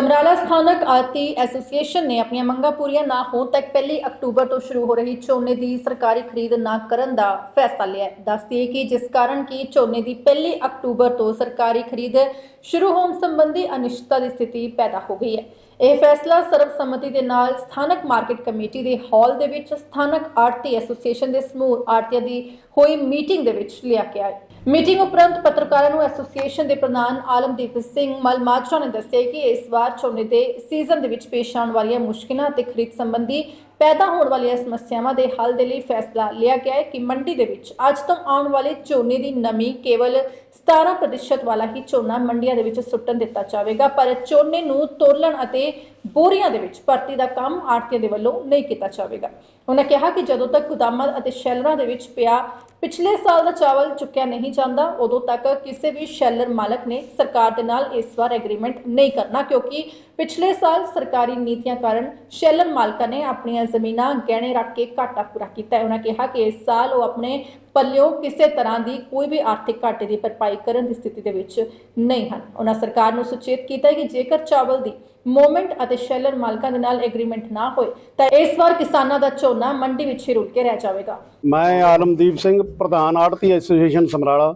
ਸਮਰਾਲਾ ਸਥਾਨਕ ਆਰਤੀ ਐਸੋਸੀਏਸ਼ਨ ਨੇ ਆਪਣੀਆਂ ਮੰਗਾਂ ਪੂਰੀਆਂ ਨਾ ਹੋਣ ਤੱਕ ਪਹਿਲੀ ਅਕਤੂਬਰ ਤੋਂ ਸ਼ੁਰੂ ਹੋ ਰਹੀ ਝੋਨੇ ਦੀ ਸਰਕਾਰੀ ਖਰੀਦ ਨਾ ਕਰਨ ਦਾ ਫੈਸਲਾ ਲਿਆ ਹੈ। ਦੱਸਦੀ ਹੈ ਕਿ ਜਿਸ ਕਾਰਨ ਕਿ ਝੋਨੇ ਦੀ ਪਹਿਲੀ ਅਕਤੂਬਰ ਤੋਂ ਸਰਕਾਰੀ ਖਰੀਦ ਸ਼ੁਰੂ ਹੋਣ ਸੰਬੰਧੀ ਅਨਿਸ਼ਚਿਤਤਾ ਦੀ ਸਥਿਤੀ ਪੈਦਾ ਹੋ ਗਈ ਹੈ। ਇਹ ਫੈਸਲਾ ਸਰਬਸੰਮਤੀ ਦੇ ਨਾਲ ਸਥਾਨਕ ਮਾਰਕੀਟ ਕਮੇਟੀ ਦੇ ਹਾਲ ਦੇ ਵਿੱਚ ਸਥਾਨਕ ਆੜਤੀ ਐਸੋਸੀਏਸ਼ਨ ਦੇ ਸਮੂਹ ਆੜਤੀਆਂ ਦੀ ਹੋਈ ਮੀਟਿੰਗ ਦੇ ਵਿੱਚ ਲਿਆ ਗਿਆ ਹੈ। ਮੀਟਿੰਗ ਉਪਰੰਤ ਪੱਤਰਕਾਰਾਂ ਨੂੰ ਐਸੋਸੀਏਸ਼ਨ ਦੇ ਪ੍ਰਧਾਨ ਆਲਮਦੀਪ ਸਿੰਘ ਮਲਮਾਜਰਾ ਨੇ ਦੱਸਿਆ ਕਿ ਇਸ ਵਾਰ ਝੋਨੇ ਦੇ ਸੀਜ਼ਨ ਦੇ ਵਿੱਚ ਪੇਸ਼ ਆਉਣ ਵਾਲੀਆਂ ਮੁਸ਼ਕਿਲਾਂ ਅਤੇ ਖਰੀਦ ਸੰਬੰਧੀ ਪੈਦਾ ਹੋਣ ਵਾਲੀਆਂ ਸਮੱਸਿਆਵਾਂ ਦੇ ਹੱਲ ਦੇ ਲਈ ਫੈਸਲਾ ਲਿਆ ਗਿਆ ਹੈ ਕਿ ਮੰਡੀ ਦੇ ਵਿੱਚ ਅੱਜ ਤੋਂ ਆਉਣ ਵਾਲੇ ਝੋਨੇ ਦੀ ਨਮੀ ਕੇਵਲ 17% ਵਾਲਾ ਹੀ ਝੋਨਾ ਮੰਡੀਆਂ ਦੇ ਵਿੱਚ ਸੁੱਟਣ ਦਿੱਤਾ ਜਾਵੇਗਾ, ਪਰ ਝੋਨੇ ਨੂੰ ਤੋਲਣ ਅਤੇ ਬੋਰੀਆਂ ਦੇ ਵਿੱਚ ਭਰਤੀ ਦਾ ਕੰਮ ਆੜਤੀਆਂ ਦੇ ਵੱਲੋਂ ਨਹੀਂ ਕੀਤਾ ਜਾਵੇਗਾ। ਉਹਨਾਂ ਕਿਹਾ ਕਿ ਜਦੋਂ ਤੱਕ ਗੁਦਾਮਾਂ ਅਤੇ ਸ਼ੈਲਰਾਂ ਦੇ ਵਿੱਚ ਪਿਆ ਪਿਛਲੇ ਸਾਲ ਦਾ ਚਾਵਲ ਚੁੱਕਿਆ ਨਹੀਂ ਜਾਂਦਾ, ਉਦੋਂ ਤੱਕ ਕਿਸੇ ਵੀ ਸ਼ੈਲਰ ਮਾਲਕ ਨੇ ਸਰਕਾਰ ਦੇ ਨਾਲ ਇਸ ਵਾਰ ਐਗਰੀਮੈਂਟ ਨਹੀਂ ਕਰਨਾ, ਕਿਉਂਕਿ ਪਿਛਲੇ ਸਾਲ ਸਰਕਾਰੀ ਨੀਤੀਆਂ ਕਾਰਨ ਸ਼ੈਲਰ ਮਾਲਕਾਂ ਨੇ ਆਪਣੀਆਂ ਜ਼ਮੀਨਾਂ ਗਹਿਣੇ ਰੱਖ ਕੇ ਘਾਟਾ ਪੂਰਾ ਕੀਤਾ ਹੈ। ਉਹਨਾਂ ਕਿਹਾ ਕਿ ਇਸ ਸਾਲ ਉਹ ਆਪਣੇ ਪੱਲਿਓਂ ਕਿਸੇ ਤਰ੍ਹਾਂ ਦੀ ਕੋਈ ਵੀ ਆਰਥਿਕ ਘਾਟੇ ਦੀ ਭਰਪਾਈ ਕਰਨ ਦੀ ਸਥਿਤੀ ਦੇ ਵਿੱਚ ਨਹੀਂ ਹਨ। ਉਹਨਾਂ ਸਰਕਾਰ ਨੂੰ ਸੁਚੇਤ ਕੀਤਾ ਕਿ ਜੇਕਰ ਚਾਵਲ ਦੀ ਮੂਵਮੈਂਟ ਅਤੇ ਸ਼ੈਲਰ ਮਾਲਕਾਂ ਦੇ ਨਾਲ ਐਗਰੀਮੈਂਟ ਨਾ ਹੋਏ ਤਾਂ ਇਸ ਵਾਰ ਕਿਸਾਨਾਂ ਦਾ ਝੋਨਾ ਮੰਡੀ ਵਿੱਚ ਹੀ ਰੁਲ ਕੇ ਰਹਿ ਜਾਵੇਗਾ। ਮੈਂ ਆਲਮਦੀਪ ਸਿੰਘ ਪ੍ਰਧਾਨ ਆੜਤੀ ਐਸੋਸੀਏਸ਼ਨ ਸਮਰਾਲਾ।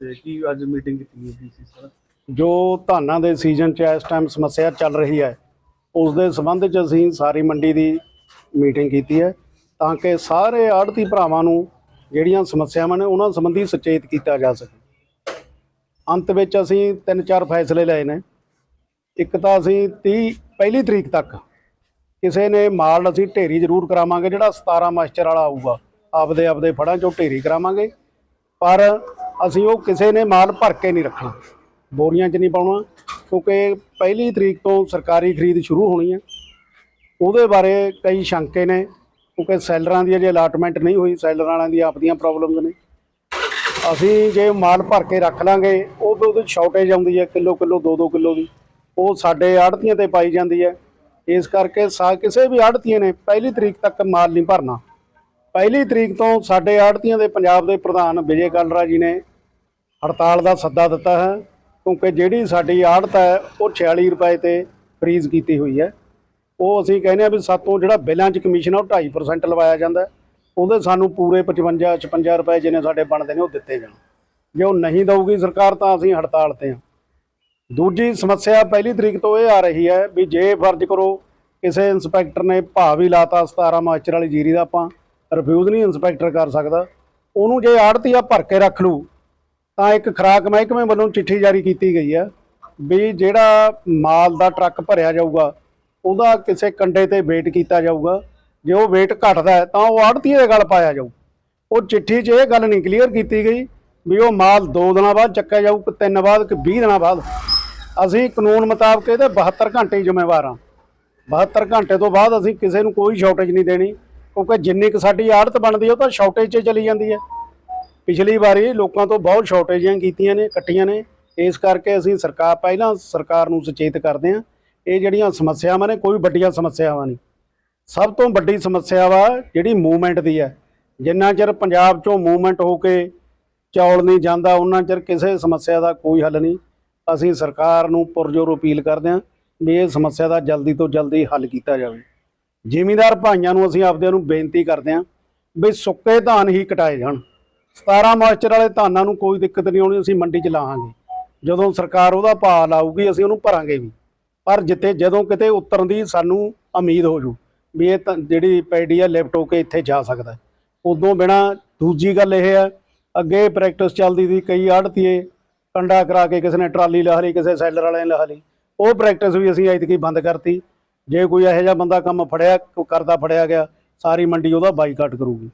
ਤੇ ਕੀ ਅੱਜ ਮੀਟਿੰਗ ਕੀਤੀ ਗਈ ਸੀ ਸਰ? ਜੋ ਧਾਨਾਂ ਦੇ ਸੀਜ਼ਨ 'ਚ ਇਸ ਟਾਈਮ ਸਮੱਸਿਆ ਚੱਲ ਰਹੀ ਹੈ ਉਸ ਦੇ ਸੰਬੰਧ 'ਚ ਅਸੀਂ ਸਾਰੀ ਮੰਡੀ ਦੀ ਮੀਟਿੰਗ ਕੀਤੀ ਹੈ ਤਾਂ ਕਿ ਸਾਰੇ ਆੜਤੀ ਭਰਾਵਾਂ ਨੂੰ ਜਿਹੜੀਆਂ ਸਮੱਸਿਆਵਾਂ ਨੇ ਉਹਨਾਂ ਸੰਬੰਧੀ ਸੁਚੇਤ ਕੀਤਾ ਜਾ ਸਕੇ। ਅੰਤ ਵਿੱਚ ਅਸੀਂ ਤਿੰਨ ਚਾਰ ਫੈਸਲੇ ਲਏ ਨੇ। ਇੱਕ ਤਾਂ ਅਸੀਂ 30 ਪਹਿਲੀ ਤਰੀਕ ਤੱਕ ਕਿਸੇ ਨੇ ਮਾਲ ਅਸੀਂ ਢੇਰੀ ਜ਼ਰੂਰ ਕਰਾਵਾਂਗੇ, ਜਿਹੜਾ 17 ਮਾਸਟਰ ਵਾਲਾ ਆਊਗਾ, ਆਪਦੇ ਆਪਦੇ ਫੜਾਂ 'ਚੋਂ ਢੇਰੀ ਕਰਾਵਾਂਗੇ। ਪਰ ਅਸੀਂ ਉਹ ਕਿਸੇ ਨੇ ਮਾਲ ਭਰ ਕੇ ਨਹੀਂ ਰੱਖਣਾ, ਬੋਰੀਆਂ 'ਚ ਨਹੀਂ ਪਾਉਣਾ, ਕਿਉਂਕਿ ਪਹਿਲੀ ਤਰੀਕ ਤੋਂ ਸਰਕਾਰੀ ਖਰੀਦ ਸ਼ੁਰੂ ਹੋਣੀ ਹੈ। ਉਹਦੇ ਬਾਰੇ ਕਈ ਸ਼ੰਕੇ ਨੇ, ਕਿਉਂਕਿ ਸੈਲਰਾਂ ਦੀ ਅਜੇ ਅਲਾਟਮੈਂਟ ਨਹੀਂ ਹੋਈ, ਸੈਲਰਾਂ ਵਾਲਿਆਂ ਦੀ ਆਪਦੀਆਂ ਪ੍ਰੋਬਲਮਸ ਨੇ। ਅਸੀਂ ਜੇ ਮਾਲ ਭਰ ਕੇ ਰੱਖ ਲਾਂਗੇ, ਉਹ ਤੇ ਸ਼ਾਰਟੇਜ ਆਉਂਦੀ ਹੈ ਕਿਲੋ ਕਿਲੋ 2-2 ਕਿਲੋ ਦੀ। ਉਹ ਸਾਡੇ ਆੜਤੀਆਂ ਤੇ ਪਾਈ ਜਾਂਦੀ ਹੈ। ਇਸ ਕਰਕੇ ਸਾ ਕਿਸੇ ਵੀ ਆੜਤੀਆਂ ਨੇ ਪਹਿਲੀ ਤਰੀਕ ਤੱਕ ਮਾਲ ਨਹੀਂ ਭਰਨਾ। ਪਹਿਲੀ ਤਰੀਕ ਤੋਂ ਸਾਡੇ ਆੜਤੀਆਂ ਦੇ ਪੰਜਾਬ ਦੇ ਪ੍ਰਧਾਨ ਵਿਜੇ ਕਾਲਰਾ ਜੀ ਨੇ ਹੜਤਾਲ ਦਾ ਸੱਦਾ ਦਿੱਤਾ ਹੈ, ਕਿਉਂਕਿ ਜਿਹੜੀ ਸਾਡੀ ਆੜਤ ਹੈ, ਉਹ 46 ਰੁਪਏ ਤੇ ਫਰੀਜ਼ ਕੀਤੀ ਹੋਈ ਹੈ। ਉਹ ਅਸੀਂ ਕਹਿੰਦੇ ਆ ਵੀ ਸਾਤੋਂ ਜਿਹੜਾ ਬਿੱਲਾਂ 'ਚ ਕਮਿਸ਼ਨ ਆ, ਉਹ 2.5% ਲਵਾਇਆ ਜਾਂਦਾ ਉਹਦੇ ਸਾਨੂੰ ਪੂਰੇ 55 56 ਰੁਪਏ ਜਿਹਨੇ ਸਾਡੇ ਬਣਦੇ ਨੇ, ਉਹ ਦਿੱਤੇ ਜਾਣ। ਜੇ ਉਹ ਨਹੀਂ ਦਊਗੀ ਸਰਕਾਰ ਤਾਂ ਅਸੀਂ ਹੜਤਾਲ ਤੇ ਹਾਂ। ਦੂਜੀ ਸਮੱਸਿਆ ਪਹਿਲੀ ਤਰੀਕ ਤੋਂ ਇਹ ਆ ਰਹੀ ਹੈ ਵੀ ਜੇ ਫਰਜ਼ ਕਰੋ ਕਿਸੇ ਇੰਸਪੈਕਟਰ ਨੇ ਭਾਅ ਵੀ ਲਾਤਾ 17 ਮਾਚਰ ਵਾਲੀ ਜੀਰੀ ਦਾ ਆਪਾਂ ਰਿਫਿਊਜ਼ ਨਹੀਂ ਇੰਸਪੈਕਟਰ ਕਰ ਸਕਦਾ। ਉਹਨੂੰ ਜੇ ਆੜਤੀਆ ਭਰ ਕੇ ਰੱਖ ਲੂ ਤਾਂ ਇੱਕ ਖਰਾਕ ਮਹਿਕਮੇ ਵੱਲੋਂ ਚਿੱਠੀ ਜਾਰੀ ਕੀਤੀ ਗਈ ਹੈ ਵੀ ਜਿਹੜਾ ਮਾਲ ਦਾ ਟਰੱਕ ਭਰਿਆ ਜਾਊਗਾ, ਉਹਦਾ ਕਿਸੇ ਕੰਡੇ ਤੇ ਵੇਟ ਕੀਤਾ ਜਾਊਗਾ। ਜੇ ਉਹ ਵੇਟ ਘਟਦਾ ਤਾਂ ਉਹ ਆੜਤੀਏ ਦੇ ਗਲ ਪਾਇਆ ਜਾਊ। ਉਹ ਚਿੱਠੀ 'ਚ ਇਹ ਗੱਲ ਨਹੀਂ ਕਲੀਅਰ ਕੀਤੀ ਗਈ ਵੀ ਉਹ ਮਾਲ 2 ਦਿਨਾਂ ਬਾਅਦ ਚੱਕਿਆ ਜਾਊ, ਕਿ 3 ਬਾਅਦ, ਕਿ 20 ਦਿਨਾਂ ਬਾਅਦ। ਅਸੀਂ ਕਾਨੂੰਨ ਮੁਤਾਬਕ ਇਹਦੇ 72 ਘੰਟੇ ਹੀ ਜ਼ਿੰਮੇਵਾਰ ਹਾਂ। 72 ਘੰਟੇ ਤੋਂ ਬਾਅਦ ਅਸੀਂ ਕਿਸੇ ਨੂੰ ਕੋਈ ਸ਼ਾਰਟੇਜ ਨਹੀਂ ਦੇਣੀ, ਕਿਉਂਕਿ ਜਿੰਨੀ ਕੁ ਸਾਡੀ ਆੜਤ ਬਣਦੀ ਹੈ ਉਹ ਤਾਂ ਸ਼ਾਰਟੇਜ 'ਚ ਚਲੀ ਜਾਂਦੀ ਹੈ ਪਿਛਲੀ ਵਾਰੀ ਲੋਕਾਂ ਤੋਂ ਬਹੁਤ ਸ਼ਾਰਟੇਜਾਂ ਕੀਤੀਆਂ ਨੇ, ਕੱਟੀਆਂ ਨੇ। ਇਸ ਕਰਕੇ ਅਸੀਂ ਸਰਕਾਰ, ਪਹਿਲਾਂ ਸਰਕਾਰ ਨੂੰ ਸੁਚੇਤ ਕਰਦੇ ਹਾਂ। ਇਹ ਜਿਹੜੀਆਂ ਸਮੱਸਿਆਵਾਂ ਨੇ, ਕੋਈ ਵੱਡੀਆਂ ਸਮੱਸਿਆਵਾਂ ਨਹੀਂ। ਸਭ ਤੋਂ ਵੱਡੀ ਸਮੱਸਿਆ ਵਾ ਜਿਹੜੀ ਮੂਵਮੈਂਟ ਦੀ ਹੈ ਜਿੰਨਾ ਚਿਰ ਪੰਜਾਬ 'ਚੋਂ ਮੂਵਮੈਂਟ ਹੋ ਕੇ ਚੌਲ ਨਹੀਂ ਜਾਂਦਾ, ਉਹਨਾਂ ਚਿਰ ਕਿਸੇ ਸਮੱਸਿਆ ਦਾ ਕੋਈ ਹੱਲ ਨਹੀਂ। ਅਸੀਂ ਸਰਕਾਰ ਨੂੰ ਪੁਰਜੋਰ ਅਪੀਲ ਕਰਦੇ ਹਾਂ ਵੀ ਇਹ ਸਮੱਸਿਆ ਦਾ ਜਲਦੀ ਤੋਂ ਜਲਦੀ ਹੱਲ ਕੀਤਾ ਜਾਵੇ। ਜ਼ਿਮੀਂਦਾਰ ਭਾਈਆਂ ਨੂੰ ਅਸੀਂ ਆਪਦਿਆਂ ਨੂੰ ਬੇਨਤੀ ਕਰਦੇ ਹਾਂ ਵੀ ਸੁੱਕੇ ਧਾਨ ਹੀ ਕਟਾਏ ਜਾਣ। 17 ਮਾਸਟਰ ਵਾਲੇ ਧਾਨਾਂ ਨੂੰ ਕੋਈ ਦਿੱਕਤ ਨਹੀਂ ਆਉਣੀ, ਅਸੀਂ ਮੰਡੀ 'ਚ ਲਾਵਾਂਗੇ ਜਦੋਂ ਸਰਕਾਰ ਉਹਦਾ ਭਾਅ ਲਾਊਗੀ, ਅਸੀਂ ਉਹਨੂੰ ਭਰਾਂਗੇ ਵੀ। ਪਰ ਜਿੱਤੇ ਜਦੋਂ ਕਿਤੇ ਉਤਰਨ ਦੀ ਸਾਨੂੰ ਉਮੀਦ ਹੋ ਜੂ ਵੀ ਇਹ ਤਾਂ ਜਿਹੜੀ ਪੈਡੀ ਆ, ਲਿਫਟ ਹੋ ਕੇ ਇੱਥੇ ਜਾ ਸਕਦਾ। ਉਦੋਂ ਬਿਨਾ ਦੂਜੀ ਗੱਲ ਇਹ ਹੈ ਅੱਗੇ ਪ੍ਰੈਕਟਿਸ ਚੱਲਦੀ ਸੀ ਕਈ ਆੜਤੀਏ ਕੰਡਾ ਕਰਾ ਕੇ ਕਿਸੇ ਨੇ ਟਰਾਲੀ ਲਾ ਲਈ ਕਿਸੇ ਸੈਲਰ ਵਾਲੇ ਨੇ ਲਾ ਲਈ। ਉਹ ਪ੍ਰੈਕਟਿਸ ਵੀ ਅਸੀਂ ਐਤਕੀ ਬੰਦ ਕਰਤੀ। ਜੇ ਕੋਈ ਇਹੋ ਜਿਹਾ ਬੰਦਾ ਕੰਮ ਫੜਿਆ ਕਰਦਾ ਫੜਿਆ ਗਿਆ ਸਾਰੀ ਮੰਡੀ ਉਹਦਾ ਬਾਈਕਾਟ ਕਰੂਗੀ।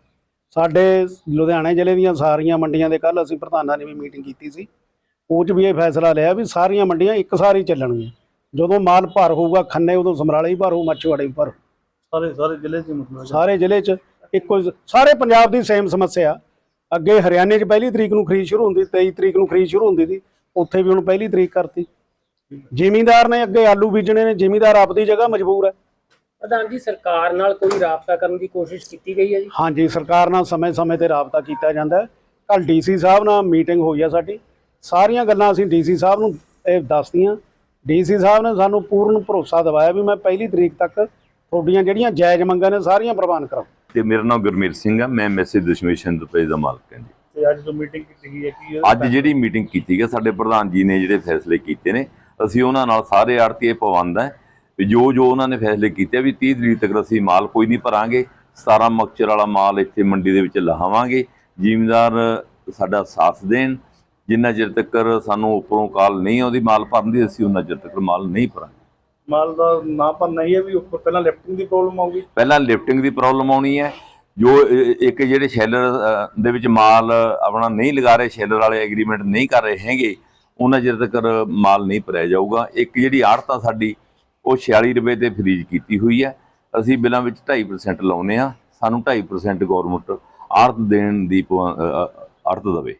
ਸਾਡੇ ਲੁਧਿਆਣੇ ਜ਼ਿਲ੍ਹੇ ਦੀਆਂ ਸਾਰੀਆਂ ਮੰਡੀਆਂ ਦੇ ਕੱਲ ਅਸੀਂ ਪ੍ਰਧਾਨਾਂ ਨੇ ਵੀ ਮੀਟਿੰਗ ਕੀਤੀ ਸੀ। ਉਹ 'ਚ ਵੀ ਇਹ ਫੈਸਲਾ ਲਿਆ ਵੀ ਸਾਰੀਆਂ ਮੰਡੀਆਂ ਇੱਕ ਸਾਰੀ ਚੱਲਣਗੀਆਂ। ਜਦੋਂ ਮਾਲ ਭਰ ਹੋਊਗਾ ਖੰਨੇ ਉਦੋਂ ਸਮਰਾਲੇ ਹੀ ਭਰ ਹੋਊ ਮੱਛਵਾੜੇ ਵੀ ਭਰ। ਸਾਰੇ ਸਾਰੇ ਜ਼ਿਲ੍ਹੇ 'ਚ ਮਤਲਬ ਸਾਰੇ ਜ਼ਿਲ੍ਹੇ 'ਚ ਇੱਕੋ ਹੀ- ਸਾਰੇ ਪੰਜਾਬ ਦੀ ਸੇਮ ਸਮੱਸਿਆ। ਅੱਗੇ ਹਰਿਆਣੇ 'ਚ ਪਹਿਲੀ ਤਰੀਕ ਨੂੰ ਖਰੀਦ ਸ਼ੁਰੂ ਹੁੰਦੀ 23 ਤਰੀਕ ਨੂੰ ਖਰੀਦ ਸ਼ੁਰੂ ਹੁੰਦੀ ਸੀ ਉੱਥੇ ਵੀ ਹੁਣ ਪਹਿਲੀ ਤਰੀਕ ਕਰਤੀ। ਜ਼ਿਮੀਂਦਾਰ ਨੇ ਅੱਗੇ ਆਲੂ ਬੀਜਣੇ ਨੇ ਜ਼ਿਮੀਂਦਾਰ ਆਪਦੀ ਜਗ੍ਹਾ ਮਜਬੂਰ ਹੈ। ਪ੍ਰਧਾਨ ਜੀ ਸਰਕਾਰ ਨਾਲ ਕੋਈ ਰਾਬਤਾ ਕਰਨ ਦੀ ਕੋਸ਼ਿਸ਼ ਕੀਤੀ ਗਈ ਹੈ ਜੀ? ਹਾਂਜੀ ਸਰਕਾਰ ਨਾਲ ਸਮੇਂ-ਸਮੇਂ ਤੇ ਰਾਬਤਾ ਕੀਤਾ ਜਾਂਦਾ ਹੈ। ਕੱਲ ਡੀਸੀ ਸਾਹਿਬ ਨਾਲ ਮੀਟਿੰਗ ਹੋਈ ਆ ਸਾਡੀ। ਸਾਰੀਆਂ ਗੱਲਾਂ ਅਸੀਂ ਡੀਸੀ ਸਾਹਿਬ ਨੂੰ ਇਹ ਦੱਸਤੀਆਂ। ਡੀਸੀ ਸਾਹਿਬ ਨੇ ਸਾਨੂੰ ਪੂਰਨ ਭਰੋਸਾ ਦਿਵਾਇਆ ਵੀ ਮੈਂ ਪਹਿਲੀ ਤਰੀਕ ਤੱਕ ਤੁਹਾਡੀਆਂ ਜਿਹੜੀਆਂ ਜਾਇਜ਼ ਮੰਗਾਂ ਨੇ ਸਾਰੀਆਂ ਪ੍ਰਵਾਨ ਕਰਾਂ ਤੇ ਮੇਰਾ ਨਾਮ ਗੁਰਮੀਤ ਸਿੰਘ ਆ ਮੈਂ ਮੈਸੇਜ ਦਸ਼ਮੇਸ਼ ਇੰਟਰਪ੍ਰਾਈਜ਼ ਦਾ ਮਾਲਕ ਹਾਂ ਜੀ। ਤੇ ਅੱਜ ਜੋ ਮੀਟਿੰਗ ਕੀਤੀ ਗਈ ਹੈ ਕੀ ਅੱਜ ਜਿਹੜੀ ਮੀਟਿੰਗ ਕੀਤੀ ਗਈ ਸਾਡੇ ਪ੍ਰਧਾਨ ਜੀ ਨੇ ਜਿਹੜੇ ਫੈਸਲੇ ਕੀਤੇ ਨੇ ਅਸੀਂ ਉਹਨਾਂ ਨਾਲ ਸਾਰੇ ਆੜਤੀਏ ਪਾਬੰਦ ਹੈ ਵੀ ਜੋ ਜੋ ਉਹਨਾਂ ਨੇ ਫੈਸਲੇ ਕੀਤੇ ਵੀ 30 ਤਰੀਕ ਤੱਕ ਅਸੀਂ ਮਾਲ ਕੋਈ ਨਹੀਂ ਭਰਾਂਗੇ 17 ਮਕਚਰ ਵਾਲਾ ਮਾਲ ਇੱਥੇ ਮੰਡੀ ਦੇ ਵਿੱਚ ਲਹਾਵਾਂਗੇ ਜ਼ਿਮੀਂਦਾਰ ਸਾਡਾ ਸਾਥ ਦੇਣ ਜਿੰਨਾ ਚਿਰ ਤੱਕ ਸਾਨੂੰ ਉੱਪਰੋਂ ਕਾਲ ਨਹੀਂ ਆਉਂਦੀ ਮਾਲ ਭਰਨ ਦੀ ਅਸੀਂ ਉਹਨਾਂ ਚਿਰ ਤੱਕ ਮਾਲ ਨਹੀਂ ਭਰਾਂਗੇ। ਮਾਲ ਦਾ ਨਾ ਪਰ ਨਹੀਂ ਹੈ ਵੀ ਉੱਪਰ ਪਹਿਲਾਂ ਲਿਫਟਿੰਗ ਦੀ ਪ੍ਰੋਬਲਮ ਆਊਗੀ। ਪਹਿਲਾਂ ਲਿਫਟਿੰਗ ਦੀ ਪ੍ਰੋਬਲਮ ਆਉਣੀ ਹੈ। ਜੋ ਇੱਕ ਜਿਹੜੇ ਸ਼ੈਲਰ ਦੇ ਵਿੱਚ ਮਾਲ ਆਪਣਾ ਨਹੀਂ ਲਗਾ ਰਹੇ, ਸ਼ੈਲਰ ਵਾਲੇ ਐਗਰੀਮੈਂਟ ਨਹੀਂ ਕਰ ਰਹੇ ਹੈਗੇ, ਉਹਨਾਂ ਚਿਰ ਤੱਕ ਮਾਲ ਨਹੀਂ ਭਰਿਆ ਜਾਊਗਾ। ਇੱਕ ਜਿਹੜੀ ਆੜਤ ਆ ਸਾਡੀ, ਉਹ 46 ਰੁਪਏ ਤੇ ਫਰੀਜ਼ ਕੀਤੀ ਹੋਈ ਹੈ। ਅਸੀਂ ਬਿੱਲਾਂ ਵਿੱਚ 2.5% ਲਾਉਨੇ ਆ ਸਾਨੂੰ 2.5% ਗਵਰਨਮੈਂਟ ਆੜਤ ਦੇਣ ਦੀ ਆੜਤ ਦੇਵੇ।